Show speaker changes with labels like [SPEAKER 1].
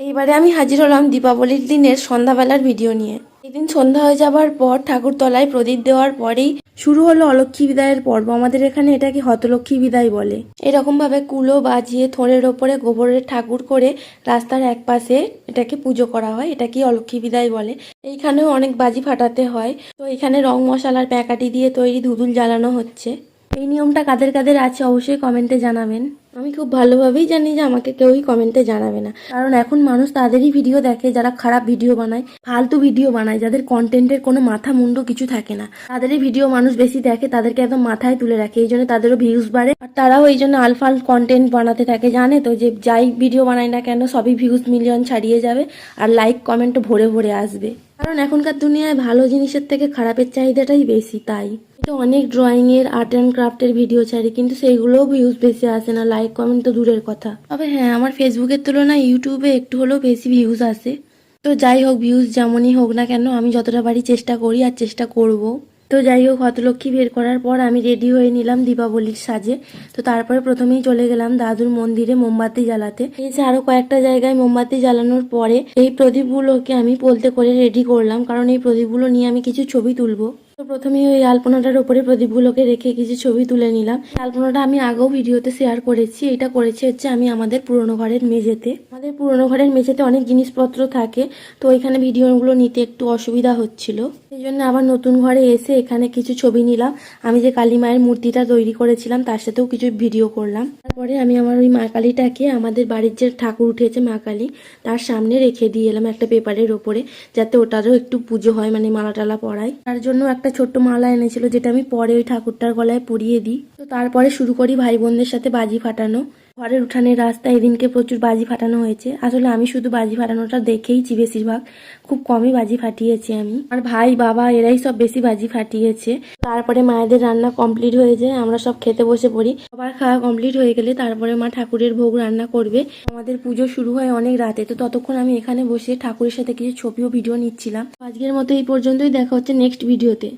[SPEAKER 1] এইবারে আমি হাজির হলাম দীপাবলির দিনের সন্ধ্যাবেলার ভিডিও নিয়ে। এদিন সন্ধ্যা হয়ে যাবার পর ঠাকুরতলায় প্রদীপ দেওয়ার পরেই শুরু হলো অলক্ষ্মী বিদায়ের পর্ব। আমাদের এখানে এটাকে হতলক্ষ্মী বিদায় বলে। এরকম ভাবে কুলো বাজিয়ে থোড়ের ওপরে গোবরের ঠাকুর করে রাস্তার এক পাশে এটাকে পুজো করা হয়। এটাকে অলক্ষ্মী বিদায় বলে। এইখানেও অনেক বাজি ফাটাতে হয়। তো এখানে রং মশলার প্যাকাটি দিয়ে তৈরি ধুদুল জ্বালানো হচ্ছে। এই নিয়মটা কাদের কাদের আছে অবশ্যই কমেন্টে জানাবেন। আমি খুব ভালোভাবেই জানি যে আমাকে কেউই কমেন্টে জানাবে না। কারণ এখন মানুষ তাদেরই ভিডিও দেখে, যারা খারাপ ভিডিও বানায়, ফালতু ভিডিও বানায়, যাদের কন্টেন্টের কোনো মাথা মুন্ডু কিছু থাকে না। তাদেরই ভিডিও মানুষ বেশি দেখে, তাদেরকে একদম মাথায় তুলে রাখে, এই জন্য তাদেরও ভিউজ বাড়ে। আর তারাও এই জন্য আলফাল কন্টেন্ট বানাতে থাকে, জানে তো যে যাই ভিডিও বানায় না কেন, সবই ভিউজ মিলিয়ন ছাড়িয়ে যাবে, আর লাইক কমেন্টও ভরে ভরে আসবে। কারণ এখনকার দুনিয়ায় ভালো জিনিসের থেকে খারাপের চাহিদাটাই বেশি, তাই। তো অনেক ড্রয়িং এর আর্ট অ্যান্ড ক্রাফটের ভিডিও ছাড়ি, কিন্তু সেইগুলোও ভিউজ বেশি আসে না লাইক কমেন্ট তো দূরের কথা। তবে হ্যাঁ আমার ফেসবুকের তুলনায় ইউটিউবে একটু হলেও বেশি ভিউজ আসে। তো যাই হোক ভিউজ যেমনই হোক না কেন, আমি যতটা পারি চেষ্টা করি আর চেষ্টা করব। তো যাই হোক, হতলক্ষ্মী বের করার পর আমি রেডি হয়ে নিলাম দীপাবলির সাজে। তো তারপরে প্রথমেই চলে গেলাম দাদুর মন্দিরে মোমবাতি জ্বালাতে। এসে আরও কয়েকটা জায়গায় মোমবাতি জ্বালানোর পরে এই প্রদীপগুলোকে আমি পোলতে করে রেডি করলাম। কারণ এই প্রদীপগুলো নিয়ে আমি কিছু ছবি তুলবো। তো প্রথমেই ওই আলপনাটার উপরে প্রদীপগুলোকে রেখে কিছু ছবি তুলে নিলাম। আলপনাটা আমি আগেও ভিডিওতে শেয়ার করেছি। এটা করেছি হচ্ছে আমি আমাদের পুরনো ঘরের মেঝেতে। আমাদের পুরনো ঘরের মেঝেতে অনেক জিনিসপত্র থাকে, তো ওইখানে ভিডিওগুলো নিতে একটু অসুবিধা হচ্ছিল। সেই জন্য আবার নতুন ঘরে এসে এখানে কিছু ছবি নিলাম। আমি যে কালী মায়ের মূর্তিটা তৈরি করেছিলাম, তার সাথেও কিছু ভিডিও করলাম। তারপরে আমি আমার ওই মা কালীটাকে আমাদের বাড়ির যে ঠাকুর উঠেছে মা কালী, তার সামনে রেখে দিয়ে এলাম একটা পেপারের ওপরে, যাতে ওটারও একটু পুজো হয় মানে মালা টালা পড়াই তার জন্য একটা ছোট্ট মালা এনেছিল, যেটা আমি পরে ওই ঠাকুরটার গলায় পরিয়ে দিই। তো তারপরে শুরু করি ভাই বোনদের সাথে বাজি ফাটানো। ঘরের উঠানের রাস্তায় এদিনকে প্রচুর বাজি ফাটানো হয়েছে। আসলে আমি শুধু বাজি ফাটানোটা দেখেইছি বেশিরভাগ। খুব কমই বাজি ফাটিয়েছি আমি। আর ভাই, বাবা, এরাই সব বেশি বাজি ফাটিয়েছে। তারপরে মায়েদের রান্না কমপ্লিট হয়ে যায়, আমরা সব খেতে বসে পড়ি। সবার খাওয়া কমপ্লিট হয়ে গেলে তারপরে মা ঠাকুরের ভোগ রান্না করবে। আমাদের পুজো শুরু হয় অনেক রাতে, তো ততক্ষণ আমি এখানে বসে ঠাকুরের সাথে কিছু ছবিও ভিডিও নিচ্ছিলাম। আজকের মতো এই পর্যন্তই, দেখা হচ্ছে নেক্সট ভিডিওতে